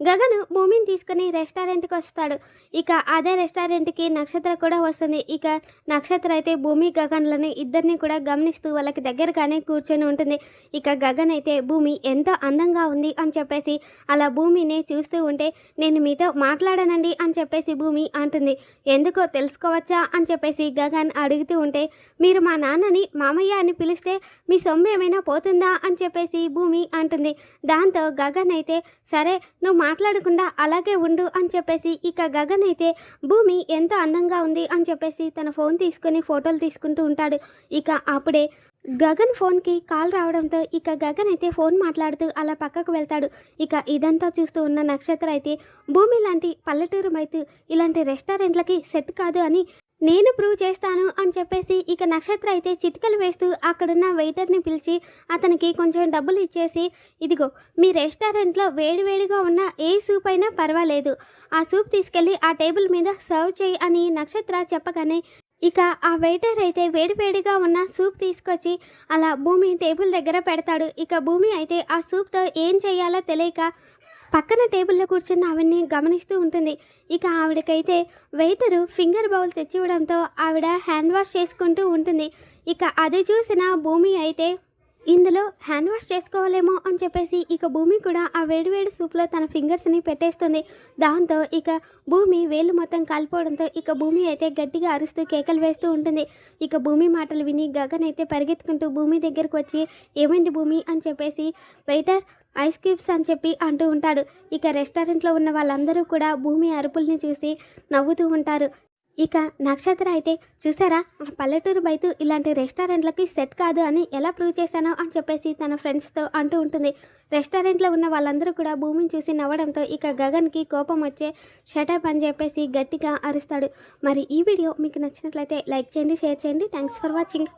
గగన్ భూమిని తీసుకుని రెస్టారెంట్కి వస్తాడు. ఇక అదే రెస్టారెంట్కి నక్షత్ర కూడా వస్తుంది. ఇక నక్షత్ర అయితే భూమి గగన్లని ఇద్దరిని కూడా గమనిస్తూ వాళ్ళకి దగ్గరగానే కూర్చొని ఉంటుంది. ఇక గగన్ అయితే భూమి ఎంతో అందంగా ఉంది అని చెప్పేసి అలా భూమిని చూస్తూ ఉంటే నేను మీతో మాట్లాడనండి అని చెప్పేసి భూమి అంటుంది. ఎందుకో తెలుసుకోవచ్చా అని చెప్పేసి గగన్ అడుగుతూ ఉంటే మీరు మా నాన్నని మామయ్య అని పిలిస్తే మీ సొమ్ము ఏమైనా పోతుందా అని చెప్పేసి భూమి అంటుంది. దాంతో గగన్ అయితే సరే నువ్వు మాట్లాడకుండా అలాగే ఉండు అని చెప్పేసి ఇక గగన్ అయితే భూమి ఎంత అందంగా ఉంది అని చెప్పేసి తన ఫోన్ తీసుకొని ఫోటోలు తీసుకుంటూ ఉంటాడు. ఇక అప్పుడే గగన్ ఫోన్కి కాల్ రావడంతో ఇక గగన్ అయితే ఫోన్ మాట్లాడుతూ అలా పక్కకు వెళ్తాడు. ఇక ఇదంతా చూస్తూ ఉన్న నక్షత్ర అయితే భూమి లాంటి పల్లెటూరు మైతు ఇలాంటి రెస్టారెంట్లకి సెట్ కాదు అని నేను ప్రూవ్ చేస్తాను అని చెప్పేసి ఇక నక్షత్ర అయితే చిటికలు వేస్తూ అక్కడున్న వెయిటర్ని పిలిచి అతనికి కొంచెం డబ్బులు ఇచ్చేసి ఇదిగో మీ రెస్టారెంట్లో వేడివేడిగా ఉన్న ఏ సూప్ అయినా పర్వాలేదు. ఆ సూప్ తీసుకెళ్ళి ఆ టేబుల్ మీద సర్వ్ చేయి అని నక్షత్ర చెప్పగానే ఇక ఆ వెయిటర్ అయితే వేడివేడిగా ఉన్న సూప్ తీసుకొచ్చి అలా భూమి టేబుల్ దగ్గర పెడతాడు. ఇక భూమి అయితే ఆ సూప్తో ఏం చేయాలో తెలియక పక్కన టేబుల్లో కూర్చున్న ఆవిడ్ని గమనిస్తూ ఉంటుంది. ఇక ఆవిడకైతే వెయిటరు ఫింగర్ బౌల్ తెచ్చివ్వడంతో ఆవిడ హ్యాండ్ వాష్ చేసుకుంటూ ఉంటుంది. ఇక అది చూసిన భూమి అయితే ఇందులో హ్యాండ్ వాష్ చేసుకోవాలేమో అని చెప్పేసి ఇక భూమి కూడా ఆ వేడివేడి సూప్లో తన ఫింగర్స్ని పెట్టేస్తుంది. దాంతో ఇక భూమి వేలు మొత్తం కాలిపోవడంతో ఇక భూమి అయితే గట్టిగా అరుస్తూ కేకలు వేస్తూ ఉంటుంది. ఇక భూమి మాటలు విని గగన్ అయితే పరిగెత్తుకుంటూ భూమి దగ్గరకు వచ్చి ఏమైంది భూమి అని చెప్పేసి వెయిటర్ ఐస్ క్యూబ్స్ అని చెప్పి అంటూ ఉంటాడు. ఇక రెస్టారెంట్లో ఉన్న వాళ్ళందరూ కూడా భూమి అరుపుల్ని చూసి నవ్వుతూ ఉంటారు. ఇక నక్షత్ర అయితే చూసారా ఆ పల్లెటూరు బయట ఇలాంటి రెస్టారెంట్లకి సెట్ కాదు అని ఎలా ప్రూవ్ చేశానో అని చెప్పేసి తన ఫ్రెండ్స్తో అంటూ ఉంటుంది. రెస్టారెంట్లో ఉన్న వాళ్ళందరూ కూడా భూమిని చూసి నవ్వడంతో ఇక గగన్కి కోపం వచ్చే షటప్ అని చెప్పేసి గట్టిగా అరుస్తాడు. మరి ఈ వీడియో మీకు నచ్చినట్లయితే లైక్ చేయండి షేర్ చేయండి. Thanks for watching.